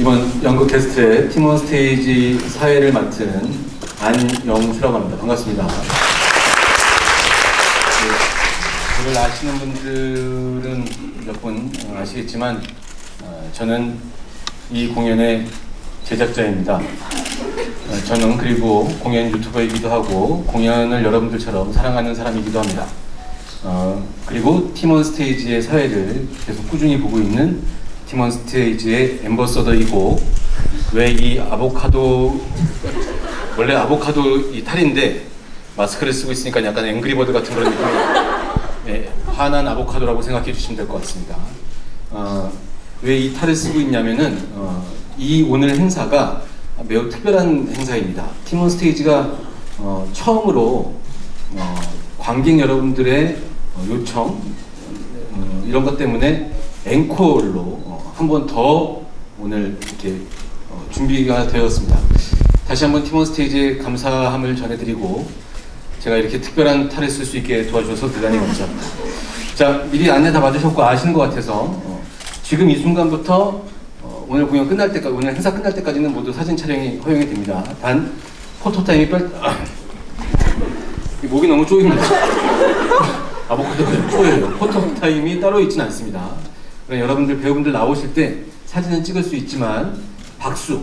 이번 연극 게스트의 팀원 스테이지 사회를 맡은 안영수라고 합니다. 반갑습니다. 네, 저를 아시는 분들은 몇 분 아시겠지만 어, 저는 이 공연의 제작자입니다. 어, 저는 그리고 공연 유튜버이기도 하고 공연을 여러분들처럼 사랑하는 사람이기도 합니다. 어, 그리고 팀원 스테이지의 사회를 계속 꾸준히 보고 있는 팀원 스테이지의 엠버서더이고 왜 이 아보카도 원래 아보카도 이 탈인데 마스크를 쓰고 있으니까 약간 앵그리버드 같은 그런 느낌이 네, 화난 아보카도라고 생각해 주시면 될 것 같습니다. 어, 왜 이 탈을 쓰고 있냐면은 어, 이 오늘 행사가 매우 특별한 행사입니다. 팀원 스테이지가 어, 처음으로 어, 관객 여러분들의 어, 요청 어, 이런 것 때문에 앵콜로 어, 한번 더 오늘 이렇게 어, 준비가 되었습니다. 다시 한번 팀원 스테이지에 감사함을 전해드리고 제가 이렇게 특별한 탈을 쓸 수 있게 도와주셔서 대단히 감사합니다. 자 미리 안내 다 받으셨고 아시는 것 같아서 어, 지금 이 순간부터 어, 오늘 공연 끝날 때까지 오늘 행사 끝날 때까지는 모두 사진 촬영이 허용이 됩니다. 단 포토 타임이 뺄 아, 이 목이 너무 쪼입니다. 아보카도가 쪼여요. 포토 타임이 따로 있지는 않습니다. 여러분들 배우분들 나오실 때 사진은 찍을 수 있지만 박수,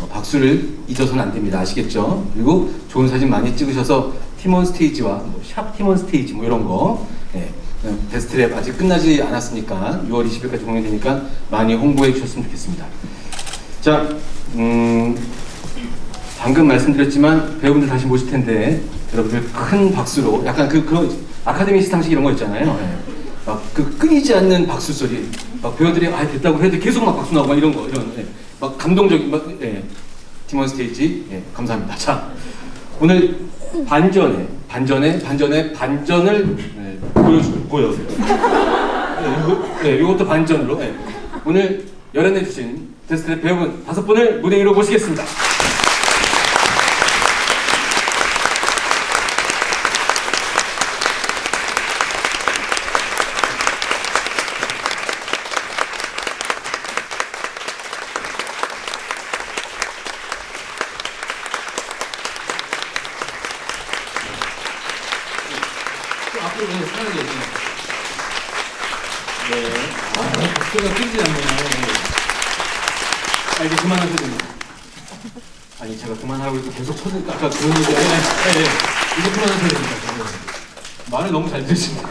어, 박수를 잊어서는 안 됩니다. 아시겠죠? 그리고 좋은 사진 많이 찍으셔서 팀원 스테이지와 뭐 샵 팀원 스테이지 뭐 이런 거 예, 어, 베스트랩 아직 끝나지 않았으니까 6월 20일까지 공연되니까 많이 홍보해 주셨으면 좋겠습니다. 자, 음, 방금 말씀드렸지만 배우분들 다시 모실 텐데 여러분들 큰 박수로 약간 그 그런 아카데미 시상식 이런 거 있잖아요. 막그 끊이지 않는 박수 소리. 막 배우들이 아 됐다고 해도 계속 막 박수 나오고 막 이런 거 이런 예. 막 감동적인 막 예. 팀원 스테이지 예. 감사합니다. 자 오늘 반전에 반전에 반전에 반전을 예, 보여주 보여. 예, 이거- 예, 이것도 반전으로 예. 오늘 열연해 주신 데스트랩 배우분 다섯 분을 무대 위로 모시겠습니다. 좀 앞으로 그냥 편하게 해주세요. 네. 아, 박수가 끊이지 않네요. 네. 아, 이제 그만하셔도 됩니다. 아니, 제가 그만하고 있고 계속 쳐드니까 아까 그런 얘기, 네, 네, 네. 이제 그만하셔야 됩니다. 네. 말을 너무 잘 들으십니다.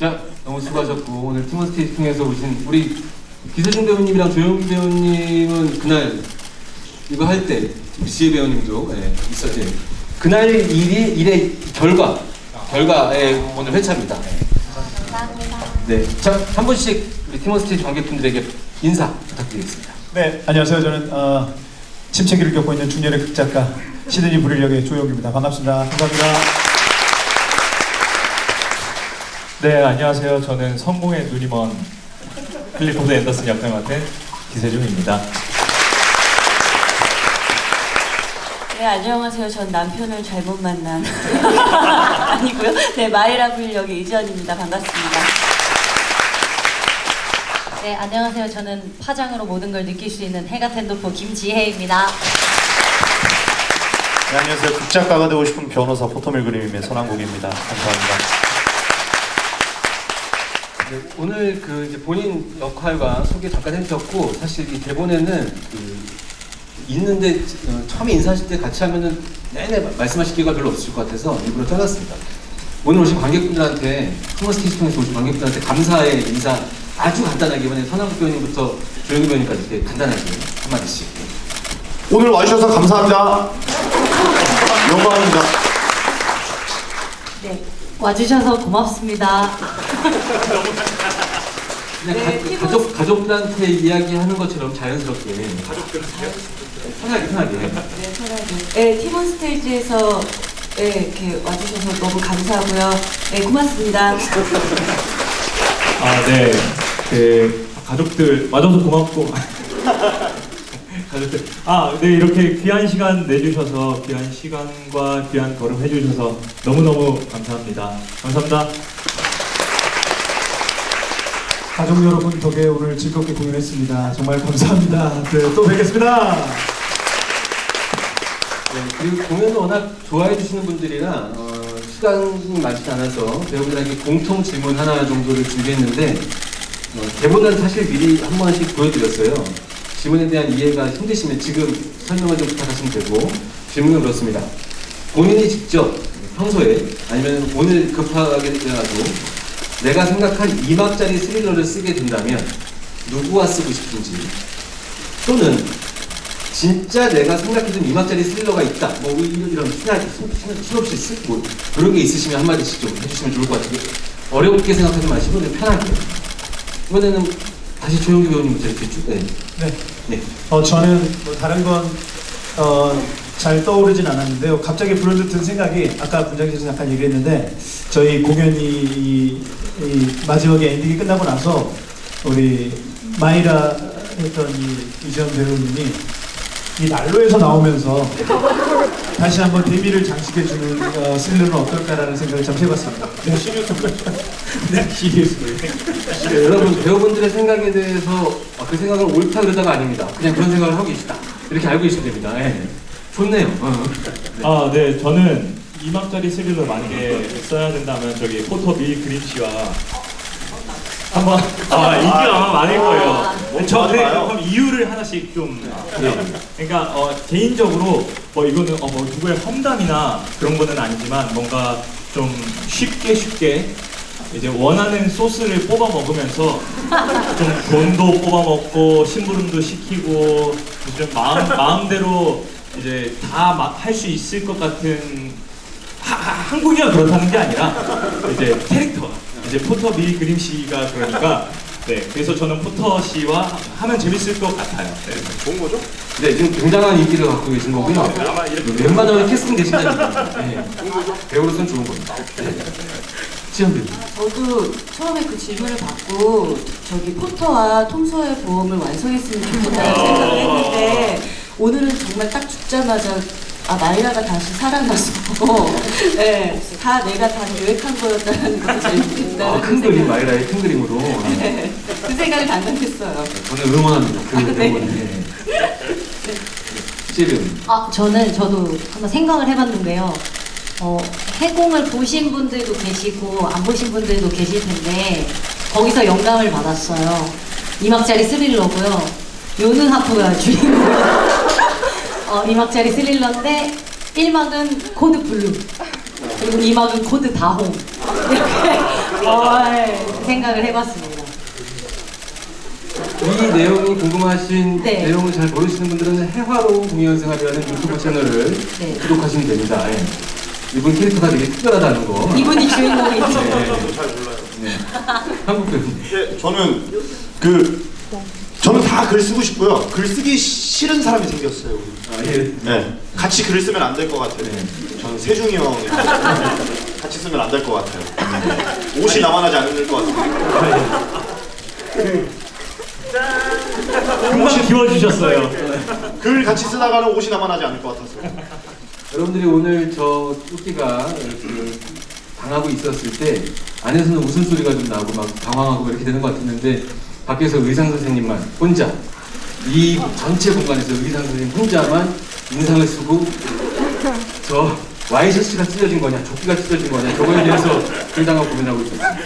자, 너무 수고하셨고, 오늘 팀원 스테이지 통해서 오신 우리 기세준 배우님이랑 조영기 배우님은 그날 이거 할 때, 지혜 배우님도 예, 있었지. 그날 일이, 일의 결과, 결과의 오늘 회차입니다. 네. 자, 한 분씩 우리 팀원 스테이지 관객분들에게 인사 부탁드리겠습니다. 네, 안녕하세요. 저는 어, 침체기를 겪고 있는 중년의 극작가 시드니 브릴력의 조영규입니다. 반갑습니다. 감사합니다. 네, 안녕하세요. 저는 성공의 눈이 먼 클리포드 앤더슨 역을 맡은 기세중입니다. 네, 안녕하세요. 전 남편을 잘못 만난 아니고요. 네, 마이라 불력의 이지연입니다. 반갑습니다. 네, 안녕하세요. 저는 파장으로 모든 걸 느낄 수 있는 해가 텐도포 김지혜입니다. 네, 안녕하세요. 극작가가 되고 싶은 변호사 포토밀 그림의 선한국입니다. 감사합니다. 네, 오늘 그 이제 본인 역할과 소개 잠깐 해주셨고 사실 이 대본에는 그 있는데 어, 처음에 인사하실 때 같이 하면은 내내 마- 말씀하실 기회가 별로 없을 것 같아서 일부러 잘랐습니다. 오늘 오신 관객분들한테 스테이지 통해서 오신 관객분들한테 감사의 인사 아주 간단하게 이번에 선한국 배우님부터 조영기 배우님까지 이렇게 간단하게 한마디씩. 오늘 와주셔서 감사합니다. 영광입니다. 네, 와주셔서 고맙습니다. 그냥 네, 가, 팀원- 가족 가족들한테 이야기하는 것처럼 자연스럽게 편하게 편하게. 네, 편하게. 네, 팀원 스테이지에서 네, 이렇게 와주셔서 너무 감사하고요. 네, 고맙습니다. 아, 네. 그 가족들 와줘서 고맙고 가족들 아, 네 이렇게 귀한 시간 내주셔서 귀한 시간과 귀한 걸음 해주셔서 너무 너무 감사합니다. 감사합니다. 가족 여러분 덕에 오늘 즐겁게 공연했습니다. 정말 감사합니다. 네, 또 뵙겠습니다. 네, 그리고 공연을 워낙 좋아해 주시는 분들이라 어, 시간이 많지 않아서 배우들에게 공통 질문 하나 정도를 준비했는데 어, 대본은 사실 미리 한 번씩 보여드렸어요. 질문에 대한 이해가 힘드시면 지금 설명을 좀 부탁하시면 되고 질문은 그렇습니다. 본인이 직접 평소에 아니면 오늘 급하게라도 내가 생각한 2막짜리 스릴러를 쓰게 된다면 누구와 쓰고 싶은지 또는 진짜 내가 생각했던 2막짜리 스릴러가 있다. 뭐 이런 이런 신없이 쓰고 그런 게 있으시면 한 마디씩 좀 해주시면 좋을 것 같아요. 어렵게 생각하지 마시고 편하게. 이번에는 다시 조용기 배우님부터 이렇게 쭉. 네. 네. 네. 어, 저는 뭐 다른 건 어, 잘 떠오르진 않았는데요. 갑자기 불현듯 든 생각이 아까 분장실에서 잠깐 얘기했는데 저희 공연이 이, 이 마지막에 엔딩이 끝나고 나서 우리 마이라 했던 이 이지현 배우님이 이 난로에서 나오면서 다시 한번 데미를 장식해주는 어, 스릴러는 어떨까라는 생각을 잠시 해봤습니다. 네, 시리어스 네, 네, 여러분 배우분들의 생각에 대해서 아, 그 생각을 옳다 그러다가 아닙니다. 그냥 그런 생각을 하고 계시다. 이렇게 알고 계시면 됩니다. 네. 좋네요. 어. 아, 네, 저는 2막짜리 스릴러 만약에 써야 된다면 저기 포터 밀 그림 씨와 한번 아 인기가 많을 거예요. 저 네, 그럼 이유를 하나씩 좀. 네. 그러니까 어, 개인적으로 뭐 이거는 어, 뭐 누구의 험담이나 그런 거는 아니지만 뭔가 좀 쉽게 쉽게 이제 원하는 소스를 뽑아 먹으면서 좀 돈도 뽑아 먹고 심부름도 시키고 좀 마음 마음대로 이제 다 할 수 있을 것 같은 하, 하- 한국이가 그렇다는 게 아니라 이제 캐릭터 이제 포터 밀 그림 씨가 그러니까 네 그래서 저는 포터 씨와 하면 재밌을 것 같아요. 네. 네, 지금 굉장한 인기를 갖고 계신 거고요. 웬만하면 캐스팅 되신다니까. 네. 배우로서는 좋은 겁니다. 네. 지현 배우. 저도 처음에 그 질문을 받고 저기 포터와 통서의 보험을 완성했으면 좋겠다는 생각을 했는데 오늘은 정말 딱 죽자마자 아 마이라가 다시 살아나서 네, 다 내가 다 계획한 거였다는 걸 재밌겠다 아, 큰 그림, 마이라의 큰 그림으로. 아, 네, 그 생각을 잠깐 했어요. 저는 응원합니다. 그 네. 배우분. 네. 지혜 배우님. 아, 저는 저도 한번 생각을 해봤는데요. 어, 해공을 보신 분들도 계시고 안 보신 분들도 계실 텐데 거기서 영감을 받았어요. 2막짜리 스릴러고요. 요능하프가 주인공. 어, 2막짜리 스릴러인데 1막은 코드 블루 그리고 2막은 코드 다홍 이렇게 어, 네, 생각을 해봤습니다. 이 내용이 궁금하신 네. 내용을 잘 모르시는 분들은 해화로운 공연생활이라는 유튜브 채널을 네. 구독하시면 됩니다. 예. 이분 캐릭터가 되게 특별하다는 거. 이분이 주인공이죠. 네. 네. 한국 배우님. 예, 저는 그 저는 다 글 쓰고 싶고요. 글 쓰기 싫은 사람이 생겼어요. 우리. 아, 예. 네, 같이 글을 쓰면 안 될 것 같아요. 저는 세중이 형 같이 쓰면 안 될 것 같아요. 옷이 남아나지 않을 것 같아요. 금방 키워주셨어요. 글 같이 쓰다가는 옷이 남아나지 않을 것 같아서. 여러분들이 오늘 저 뚜끼가 그 당하고 있었을 때 안에서는 웃음소리가 좀 나고 막 당황하고 이렇게 되는 것 같았는데 밖에서 의상 선생님만 혼자 이 전체 공간에서 의상 선생님 혼자만 인상을 쓰고 저 와이셔츠가 찢어진 거냐 조끼가 찢어진 거냐 저거에 대해서 불당하고 고민하고 있었어요.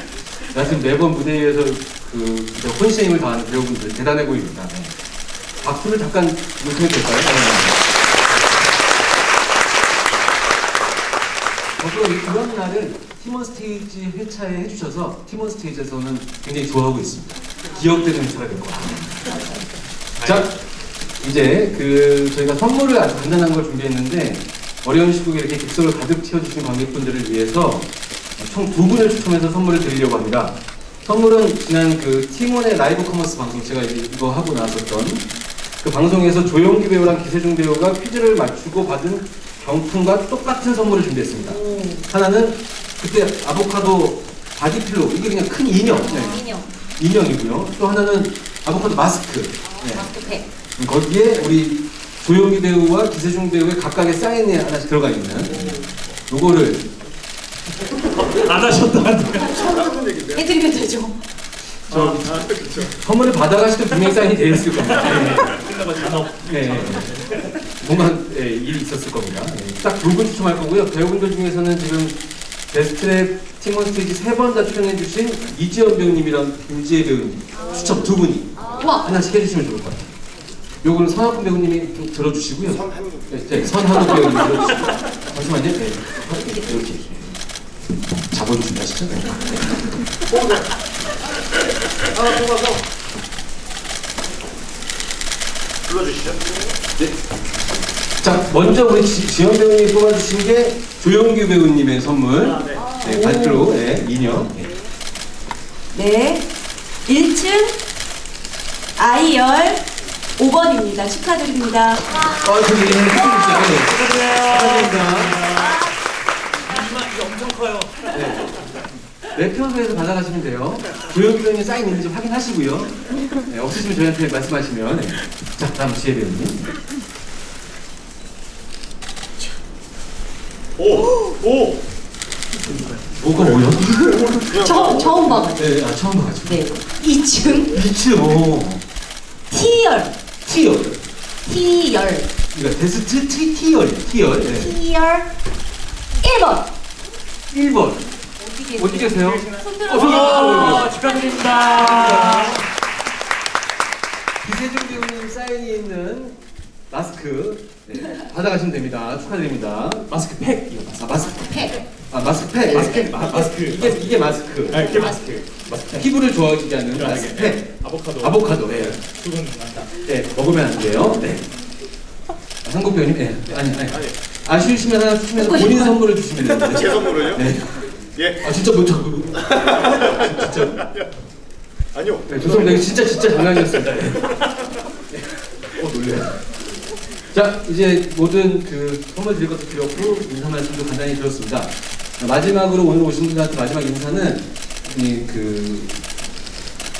여하튼 매번 무대에서 그 진짜 혼신임을 다하는 배우분들 대단해 보입니다. 네. 박수를 잠깐 요청해도 될까요? 네. 저도 이런 날을 팀원 스테이지 회차에 해주셔서 팀원 스테이지에서는 굉장히 좋아하고 있습니다. 기억되는 회차가 될것 같아요. 자, 이제 그 저희가 선물을 아주 간단한 걸 준비했는데 어려운 시국에 이렇게 객석을 가득 채워주신 관객분들을 위해서 총 두 분을 추첨해서 선물을 드리려고 합니다. 선물은 지난 그 팀원의 라이브 커머스 방송 제가 이거 하고 나왔었던 그 방송에서 조영기 배우랑 기세중 배우가 퀴즈를 맞추고 받은 경품과 똑같은 선물을 준비했습니다. 하나는 그때 아보카도 바디필로 이게 그냥 큰 인형 네. 인형, 인형이고요. 또 하나는 아보카도 마스크. 네. 마스크팩. 거기에 우리 조영기 배우와 기세중 배우의 각각의 사인이 하나씩 들어가 있는 요거를 안 하셨다는데. 해드리면 되죠. 저 선물을 받아가실 때 분명히 사인이 되어 있을 겁니다. 네. 잔업. 네. 뭔가 예, 일이 있었을 겁니다. 예. 딱두 분 추첨할 거고요. 배우분들 중에서는 지금 베스트랩 팀원 스테이지 세 번 다 출연해주신 이지연 배우님이랑 김지혜 배우님 추첨 두 분이 와 하나씩 해주시면 좋을 것 같아요. 요거는 선학훈 배우님이 좀 들어주시고요. 네, 네, 선한욱 배우님 들어주시고 잠시만요. 네. 이렇게 자본 준비하시죠. 네. 하나 뽑아서 불러주시죠. 네. 자, 먼저 우리 지, 지연 배우님이 뽑아주신 게 조영규 배우님의 선물. 네, 발표로 네, 인형. 네. 네. 1층 아이열 5번입니다. 축하드립니다. 아, 저기 네, 축하드립니다. 네. 축하드립니다. 이게 엄청 커요. 네, 평소에서 받아가시면 돼요. 조영규 배우님 사인 있는지 확인하시고요. 네, 없으시면 저희한테 말씀하시면. 네. 자, 다음 지혜 배우님. 오! 오! 뭐가 뭐요? 처음 처음 봐가지고 네, 아, 처음 봐가지고. 네 2층 미츠, 오. T열 티어. T열 그러니까 데스트 티, 티어예요. 티어. 네. T열 1번 1번. 어디 계세요? 손 어, 들어 저기, 어, 오, 축하드립니다. 기세중 배우님 사인이 있는 마스크 네, 받아가시면 됩니다. 축하드립니다. 마스크 팩 이거 마스크. 아, 마스크. 팩 아, 마스크 팩. 마스크 마, 마스크. 이게, 이게 마스크. 아, 이게 마스크. 마스크 팩. 피부를 좋아지게 하는 시원하게. 마스크 팩. 아보카도. 아보카도. 네. 수분 많다. 네, 먹으면 안 돼요. 네. 한국 배우님, 네. 아니, 아니. 아쉬우시면 하나 주시면서 먹고 본인. 선물을 주시면 됩니다. 제 선물을요? 네. 예. 아, 진짜 못 참고. 진짜. 아니요. 네, 죄송합니다. 이거 진짜 진짜 장난이었습니다. 네. 어 놀래요. 자 이제 모든 그 선물 드릴 것도 없고 인사 말씀도 간단히 드렸습니다. 마지막으로 오늘 오신 분들한테 마지막 인사는 이그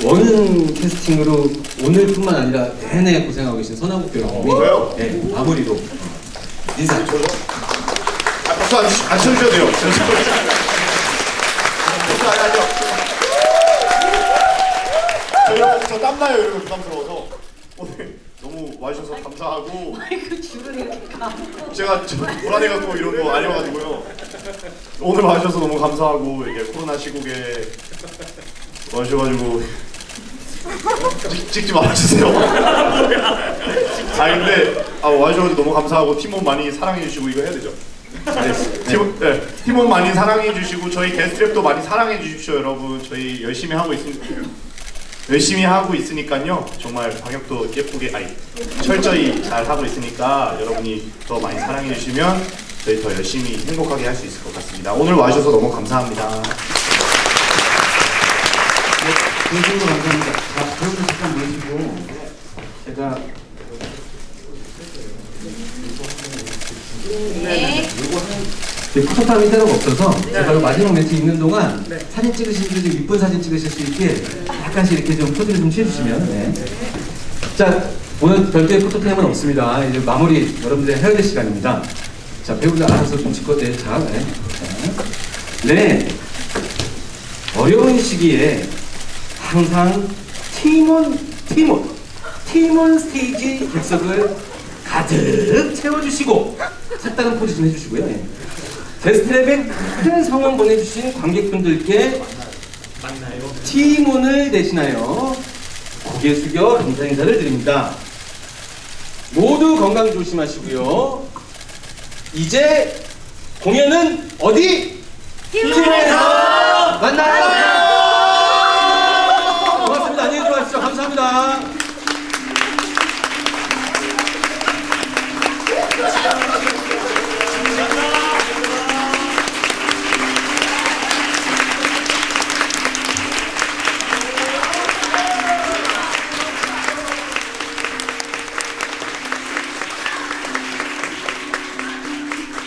원 캐스팅으로 오늘뿐만 아니라 내내 고생하고 계신 선하국 배우님이 왜요? 네, 마무리로 인사. 저요? 아, 박수 안, 주- 안 쳐주셔도 돼요. 박수 안 하죠. 저 땀나요 거 부담스러워서 와주셔서 감사하고 마이크 줄을 이렇게 감고 제가 저 불안해갖고 이런 거 아니어가지고요. 오늘 와주셔서 너무 감사하고 이게 코로나 시국에 와주셔가지고 찍, 찍지 말아주세요. 아 근데 아, 와주셔서 너무 감사하고 팀원 많이 사랑해주시고 이거 해야 되죠? 팀원, 네, 팀원 많이 사랑해주시고 저희 게스트랩도 많이 사랑해주십시오 여러분. 저희 열심히 하고 있습니다. 열심히 하고 있으니까요. 정말 방역도 예쁘게 아니 철저히 잘 하고 있으니까 여러분이 더 많이 사랑해 주시면 저희 더 열심히 행복하게 할 수 있을 것 같습니다. 오늘 와주셔서 너무 감사합니다. 진심으로 감사합니다. 자, 배우분 잠깐 모시고 제가 네 네, 포토타임이 따로 없어서 제가 이 마지막 멘트 있는 동안 사진 찍으실 때좀 이쁜 사진 찍으실 수 있게 약간씩 이렇게 좀 포즈를 좀 취해주시면 네. 자 오늘 별도의 포토타임은 없습니다 이제 마무리 여러분들 해야 될 시간입니다 자 배우들 알아서 좀 네, 자, 네. 자. 네 어려운 시기에 항상 팀원 팀원 팀원 스테이지 객석을 가득 채워주시고 색다른 포즈 좀 해주시고요. 예. 데스트랩에 큰 성원 보내주신 관객분들께 팀원을 대신하여 고개 숙여 감사 인사를 드립니다. 모두 건강 조심하시고요. 이제 공연은 어디? 팀에서 만나요.